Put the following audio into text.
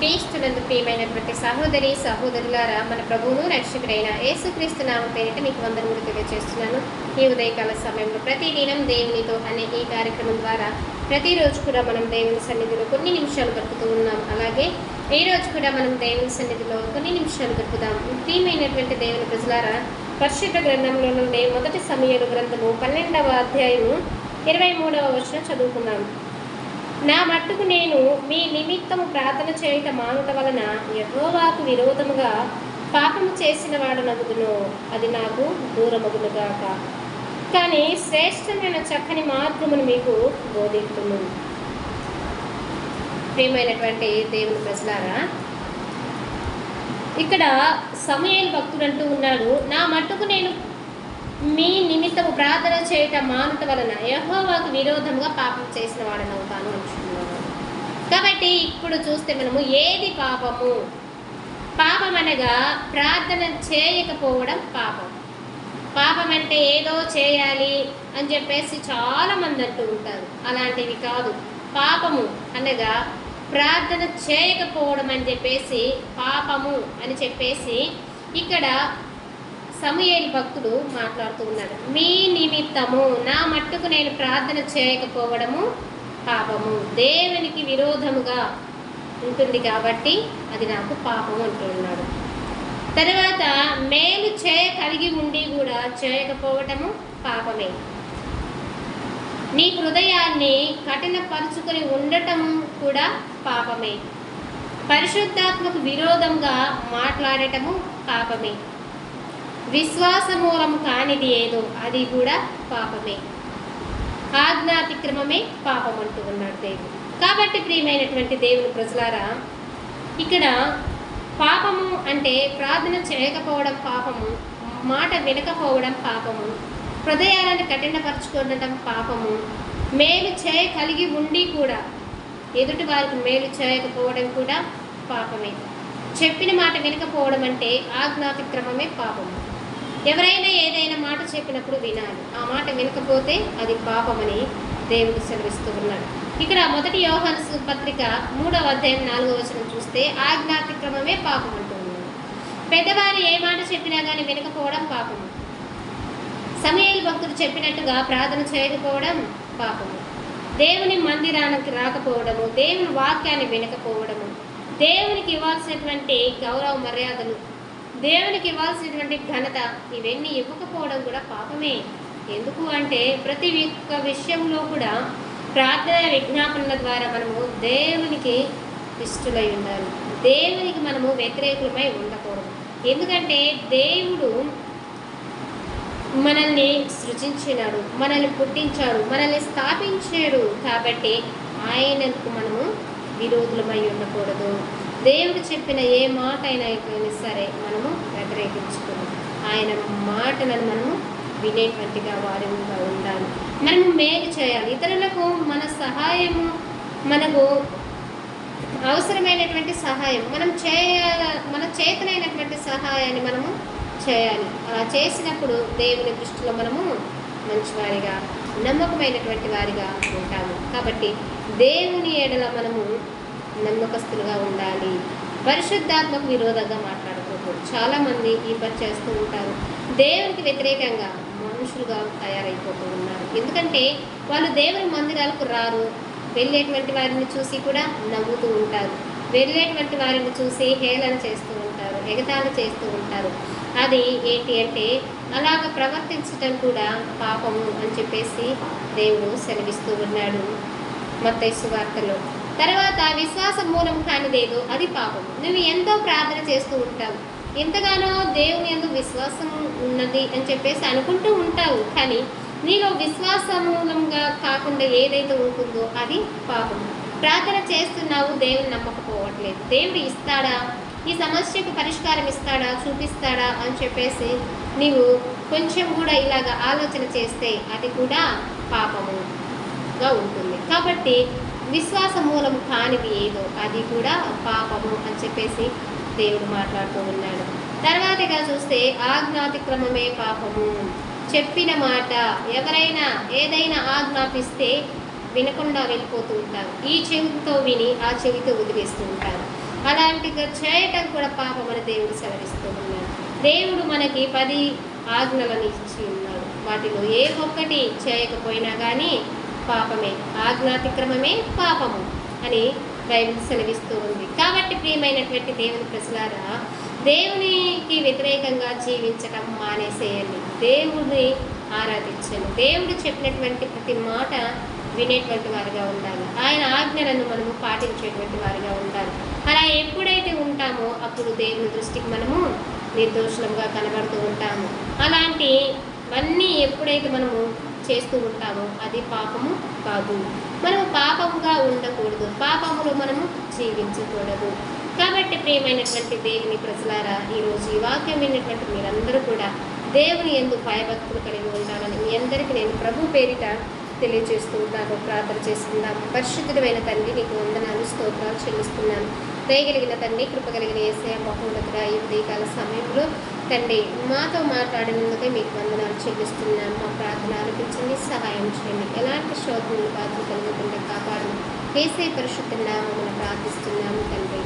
క్రీస్తునందు ప్రియమైనటువంటి సహోదరి సహోదరులారా మన ప్రభువును రక్షకుడైన యేసుక్రీస్తు నామం పేరిట మీకు వందనములు తెలియజేస్తున్నాను. ఈ ఉదయకాల సమయంలో ప్రతిదినం దేవునితో అనే ఈ కార్యక్రమం ద్వారా ప్రతిరోజు కూడా మనం దేవుని సన్నిధిలో కొన్ని నిమిషాలు గడుపుతూ ఉన్నాం. అలాగే ఈ రోజు కూడా మనం దేవుని సన్నిధిలో కొన్ని నిమిషాలు గడుపుదాం. ప్రియమైనటువంటి దేవుని ప్రజలారా పరిశుద్ధ గ్రంథంలో నుండి మొదటి సమయాలు గ్రంథము పన్నెండవ అధ్యాయము ఇరవై మూడవ వచనం చదువుకున్నాం నా మట్టుకు నేను మీ నిమిత్తము ప్రార్థన చేయుట మానుట వలన యహోవాకు విరోధముగా పాపము చేసిన వాడు నగుదును అది నాకు దూరమగునుగాక. కానీ శ్రేష్టమైన చక్కని మార్గమును మీకు బోధించును ప్రియమైనటువంటి దేవుని ప్రజలారా ఇక్కడ సమయల్ భక్తుడు అంటూ ఉన్నాడు నా మట్టుకు నేను మీ నిమిత్తము ప్రార్థన చేయటం మానుట వలన యహోవాకు విరోధంగా పాపం చేసిన వాడని అవుతాను అంటున్నాను కాబట్టి ఇప్పుడు చూస్తే మనము ఏది పాపము? పాపం అనగా ప్రార్థన చేయకపోవడం పాపం. పాపం అంటే ఏదో చేయాలి అని చెప్పేసి చాలామంది అంటూ ఉంటారు. అలాంటివి కాదు. పాపము అనగా ప్రార్థన చేయకపోవడం అని చెప్పేసి పాపము అని చెప్పేసి ఇక్కడ సమయేలు భక్తుడు మాట్లాడుతూ ఉన్నాడు మీ నిమిత్తము నా మట్టుకు నేను ప్రార్థన చేయకపోవడము పాపము. దేవునికి విరోధముగా ఉంటుంది కాబట్టి అది నాకు పాపము అంటున్నాడు తర్వాత మేలు చేయ కలిగి ఉండి కూడా చేయకపోవటము పాపమే. నీ హృదయాన్ని కఠినపరుచుకొని ఉండటం కూడా పాపమే. పరిశుద్ధాత్మకు విరోధంగా మాట్లాడటము పాపమే. విశ్వాసమూలము కానిది ఏదో అది కూడా పాపమే. ఆజ్ఞాతిక్రమమే పాపం అంటూ ఉన్నాడు దేవుడు. కాబట్టి ప్రియమైనటువంటి దేవుని ప్రజలారా ఇక్కడ పాపము అంటే ప్రార్థన చేయకపోవడం పాపము మాట వినకపోవడం పాపము హృదయాలను కఠినపరచుకోవడం పాపము మేలు చేయ కలిగి ఉండి కూడా ఎదుటి వారికి మేలు చేయకపోవడం కూడా పాపమే. చెప్పిన మాట వినకపోవడం అంటే ఆజ్ఞాతిక్రమమే పాపము. ఎవరైనా ఏదైనా మాట చెప్పినప్పుడు వినాలి. ఆ మాట వినకపోతే అది పాపమని దేవుడు సెలవిస్తూ ఉన్నాడు. ఇక్కడ మొదటి యోహాను పత్రిక మూడవ అధ్యాయం నాలుగవ వచనం చూస్తే ఆజ్ఞాతిక్రమమే పాపం అంటూ ఉన్నాడు పెద్దవారు ఏ మాట చెప్పినా కానీ వినకపోవడం పాపము. సమయాలు భక్తుడు చెప్పినట్టుగా ప్రార్థన చేయకపోవడం పాపము. దేవుని మందిరానికి రాకపోవడము దేవుని వాక్యాన్ని వినకపోవడము దేవునికి ఇవ్వాల్సినటువంటి గౌరవ మర్యాదలు దేవునికి ఇవ్వాల్సినటువంటి ఘనత ఇవన్నీ ఇవ్వకపోవడం కూడా పాపమే. ఎందుకు అంటే ప్రతి ఒక్క విషయంలో కూడా ప్రార్థన విజ్ఞాపనల ద్వారా మనము దేవునికి ఇష్టలై ఉండాలి. దేవునికి మనము వ్యతిరేకులమై ఉండకూడదు. ఎందుకంటే దేవుడు మనల్ని సృజించినాడు మనల్ని పుట్టించాడు మనల్ని స్థాపించాడు కాబట్టి ఆయనకు మనము విరోధులమై ఉండకూడదు. దేవుడు చెప్పిన ఏ మాట అయినా అయిపోయినా సరే మనము వ్యతిరేకించుకోము. ఆయన మాటలను మనము వినేటువంటిగా వారిగా ఉండాలి. మనము మేలు చేయాలి. ఇతరులకు మన సహాయము మనకు అవసరమైనటువంటి సహాయం మనం చేయ మన చేతనైనటువంటి సహాయాన్ని మనము చేయాలి. అలా చేసినప్పుడు దేవుని దృష్టిలో మనము మంచివారిగా నమ్మకమైనటువంటి వారిగా ఉంటాము. కాబట్టి దేవుని ఏడల మనము నమ్మకస్తులుగా ఉండాలి. పరిశుద్ధాత్మకు విరోధంగా మాట్లాడకూడదు చాలామంది ఈ పని చేస్తూ ఉంటారు. దేవునికి వ్యతిరేకంగా మనుషులుగా తయారైపోతూ ఉన్నారు. ఎందుకంటే వాళ్ళు దేవుని మందిరాలకు రారు. వెళ్ళేటువంటి వారిని చూసి కూడా నవ్వుతూ ఉంటారు. వెళ్ళేటువంటి వారిని చూసి హేళన చేస్తూ ఉంటారు. ఎగతాళి చేస్తూ ఉంటారు. అది ఏంటి అంటే అలాగ ప్రవర్తించటం కూడా పాపము అని చెప్పేసి దేవుడు సెలవిస్తూ ఉన్నాడు. మత్తైసు వార్తలో తర్వాత విశ్వాసం మూలం కానిదేదో అది పాపం. నువ్వు ఎంతో ప్రార్థన చేస్తూ ఉంటావు. ఎంతగానో దేవుని ఎందుకు విశ్వాసం ఉన్నది అని చెప్పేసి అనుకుంటూ ఉంటావు. కానీ నీలో విశ్వాసమూలంగా కాకుండా ఏదైతే ఉంటుందో అది పాపం. ప్రార్థన చేస్తున్నావు దేవుని నమ్మకపోవట్లేదు. దేవుడు ఇస్తాడా? ఈ సమస్యకు పరిష్కారం ఇస్తాడా? చూపిస్తాడా? అని చెప్పేసి నీవు కొంచెం కూడా ఇలాగ ఆలోచన చేస్తే అది కూడా పాపముగా ఉంటుంది. కాబట్టి విశ్వాస మూలం కానిది ఏదో అది కూడా పాపము అని చెప్పేసి దేవుడు మాట్లాడుతూ ఉన్నాడు. తర్వాతగా చూస్తే ఆజ్ఞాతిక్రమమే పాపము. చెప్పిన మాట ఎవరైనా ఏదైనా ఆజ్ఞాపిస్తే వినకుండా వెళ్ళిపోతూ ఉంటారు. ఈ చెవితో విని ఆ చెవితో వదిలేస్తూ ఉంటారు. అలాంటిగా చేయటం కూడా పాపం అని దేవుడు సెలవిస్తూ ఉన్నాడు. దేవుడు మనకి పది ఆజ్ఞలను ఇచ్చి ఉన్నాడు. వాటిలో ఏ ఒక్కటి చేయకపోయినా కానీ పాపమే ఆజ్ఞాతిక్రమమే పాపము అని బైబిల్ సెలవిస్తూ ఉంది. కాబట్టి ప్రియమైనటువంటి దేవుని ప్రజలారా దేవునికి వ్యతిరేకంగా జీవించటం మానేసేయండి. దేవుడిని ఆరాధించండి. దేవుడు చెప్పినటువంటి ప్రతి మాట వినేటువంటి వారిగా ఉండాలి. ఆయన ఆజ్ఞలను మనము పాటించేటువంటి వారిగా ఉండాలి. అలా ఎప్పుడైతే ఉంటామో అప్పుడు దేవుని దృష్టికి మనము నిర్దోషులంగా కనబడుతూ ఉంటాము. అలాంటి అన్నీ ఎప్పుడైతే మనము చేస్తూ ఉంటామో అది పాపము కాదు. మనము పాపముగా ఉండకూడదు. పాపములో మనము జీవించకూడదు. కాబట్టి ప్రియమైనటువంటి దేవుని ప్రజలారా ఈరోజు ఈ వాక్యం విన్నటువంటి మీరందరూ కూడా దేవుని ఎందుకు భయభక్తులు కలిగి ఉండాలని మీ అందరికీ నేను ప్రభు పేరిట తెలియజేస్తూ ఉంటాను ప్రార్థన చేసుకుందాం పరిశుద్ధుడమైన తండ్రి నీకు వందనాలు స్తోత్రాలు చెల్లిస్తున్నాను. దయగలిగిన తండ్రి కృపగలిగిన ఏసే మహోన్నతుడ ఈ ఉదయకాల సమయంలో తండ్రి మాతో మాట్లాడినందుకే మీకు వందనాలు చెల్లిస్తున్నాం మా ప్రార్థన ఆలపించండి సహాయం చేయండి. ఎలాంటి శోధనలు బాధలు కలుగుతుంటే కాపాడు వేసే పరిశుద్ధ నామమును ప్రార్థిస్తున్నాము తండ్రి.